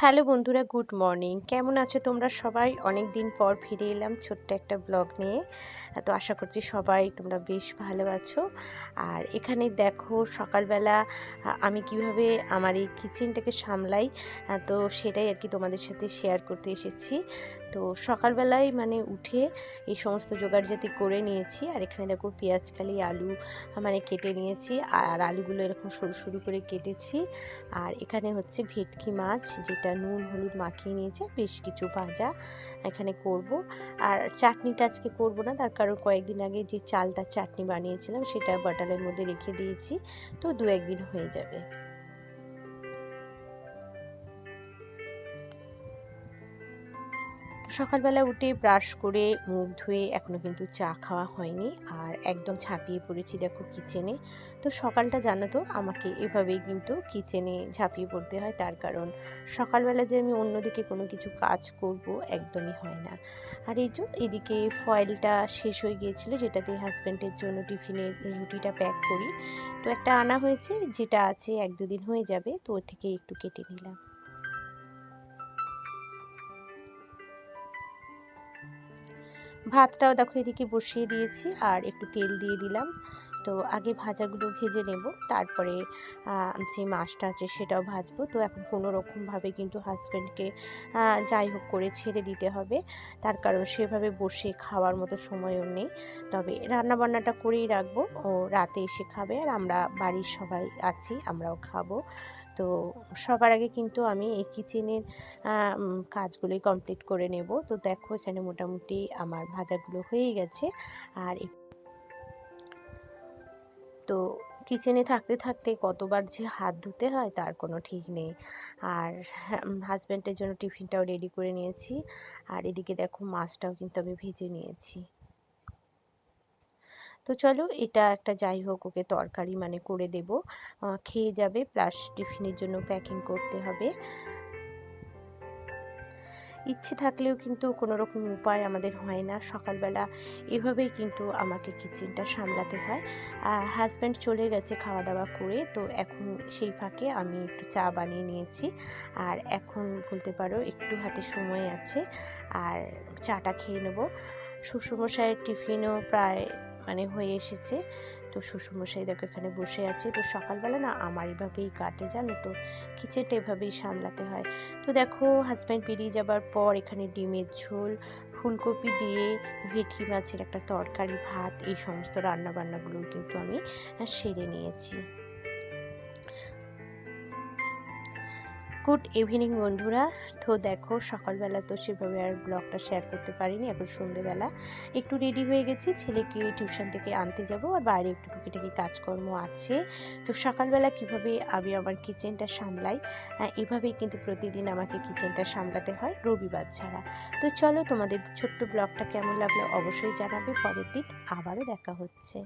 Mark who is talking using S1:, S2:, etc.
S1: Hello বন্ধুরা, good morning. কেমন আছো তোমরা সবাই? অনেক দিন পর ফিরে এলাম ছোট্ট একটা ব্লগ নিয়ে। তো আশা করছি সবাই তোমরা বেশ ভালো আছো। আর এখানে দেখো, সকালবেলা আমি কীভাবে আমার এই কিচেনটাকে সামলাই তো সেটাই আর কি তোমাদের সাথে শেয়ার করতে এসেছি। তো সকালবেলায় মানে উঠে এই সমস্ত জোগাড়জাতি করে নিয়েছি। আর এখানে দেখো পেঁয়াজ, কালি, আলু মানে কেটে নিয়েছি। আর আলুগুলো এরকম সরু সরু করে কেটেছি। আর এখানে হচ্ছে ভেটকি মাছ, যেটা নুন, হলুদ মাখিয়ে নিয়েছি। বেশ কিছু ভাজা এখানে করব। আর চাটনিটা আজকে করব না, তার কারণ কয়েকদিন আগে যে চালটার চাটনি বানিয়েছিলাম, সেটা বাটারের মধ্যে রেখে দিয়েছি। তো দু একদিন হয়ে যাবে। সকালবেলা উঠে ব্রাশ করে মুখ ধুয়ে এখনও কিন্তু চা খাওয়া হয়নি আর একদম ঝাঁপিয়ে পড়েছি দেখো কিচেনে তো সকালটা জানো তো, আমাকে এভাবেই কিন্তু কিচেনে ঝাঁপিয়ে পড়তে হয় তার কারণ সকালবেলা যে আমি অন্যদিকে কোনো কিছু কাজ করব একদমই হয় না। আর এই যে এদিকে ফয়েলটা শেষ হয়ে গিয়েছিল যেটাতে হাজব্যান্ডের জন্য টিফিনের রুটিটা প্যাক করি। তো একটা আনা হয়েছে যেটা আছে এক দুদিন হয়ে যাবে, তো ওর থেকে একটু কেটে নিলাম। ভাতটাও দেখো এদিকে বসিয়ে দিয়েছি আর একটু তেল দিয়ে দিলাম। তো আগে ভাজাগুলো ভেজে নেব, তারপরে যে মাছটা আছে সেটাও ভাজবো। তো এখন কোনো রকমভাবে কিন্তু হাজব্যান্ডকে যাই হোক করে ছেড়ে দিতে হবে। তার কারণ সেভাবে বসে খাওয়ার মতো সময়ও নেই। তবে রান্নাবান্নাটা করেই রাখব। ও রাতে এসে খাবে আর আমরা বাড়ির সবাই আছি, আমরাও খাব। তো সবার আগে কিন্তু আমি এই কিচেনের কাজগুলোই কমপ্লিট করে নেব। তো দেখো এখানে মোটামুটি আমার ভাজাগুলো হয়ে গেছে। আর তো কিচেনে থাকতে থাকতে কতবার যে হাত ধুতে হয় তার কোনো ঠিক নেই। আর হাজব্যান্ডের জন্য টিফিনটাও রেডি করে নিয়েছি। আর এদিকে দেখো মাছটাও কিন্তু আমি ভেজে নিয়েছি। তো চলো এটা একটা যাই হোক ওকে তরকারি মানে করে দেব। খেয়ে যাবে প্লাস টিফিনের জন্য প্যাকিং করতে হবে। ইচ্ছে থাকলেও কিন্তু কোনো রকম উপায় আমাদের হয় না। সকালবেলা এভাবেই কিন্তু আমাকে কিচেনটা সামলাতে হয়। আর হাজব্যান্ড চলে গেছে খাওয়া দাওয়া করে, তো এখন সেই ফাঁকে আমি একটু চা বানিয়ে নিয়েছি। আর এখন বলতে পারো একটু হাতে সময় আছে, আর চাটা খেয়ে নেব। শ্বশুরমশাইয়ের টিফিনও প্রায় মানে হয়ে এসেছে। তো শ্বশুরমশাই দেখো এখানে বসে আছে। তো সকালবেলা না আমার এভাবেই কাটে, জানো তো? কিচেনটা এভাবেই সামলাতে হয়। তো দেখো হাজব্যান্ড পেরিয়ে যাবার পর এখানে ডিমের ঝোল, ফুলকপি দিয়ে ভেটকি মাছের একটা তরকারি, ভাত, এই সমস্ত রান্নাবান্নাগুলো কিন্তু আমি সেরে নিয়েছি। গুড ইভিনিং বন্ধুরা। তো দেখো, সকালবেলা তো সেভাবে আর ব্লগটা শেয়ার করতে পারিনি, এখন সন্ধেবেলা। একটু রেডি হয়ে গেছি, ছেলেকে টিউশন থেকে আনতে যাব, আর বাইরে একটু টুকিটাকি কাজকর্ম আছে। তো সকালবেলা কীভাবে আমি আমার কিচেনটা সামলাই এভাবেই কিন্তু প্রতিদিন আমাকে কিচেনটা সামলাতে হয়, রবিবার ছাড়া। তো চলো তোমাদের ছোট্ট ব্লগটা কেমন লাগল অবশ্যই জানাবে, পরের দিন আবারও দেখা হচ্ছে।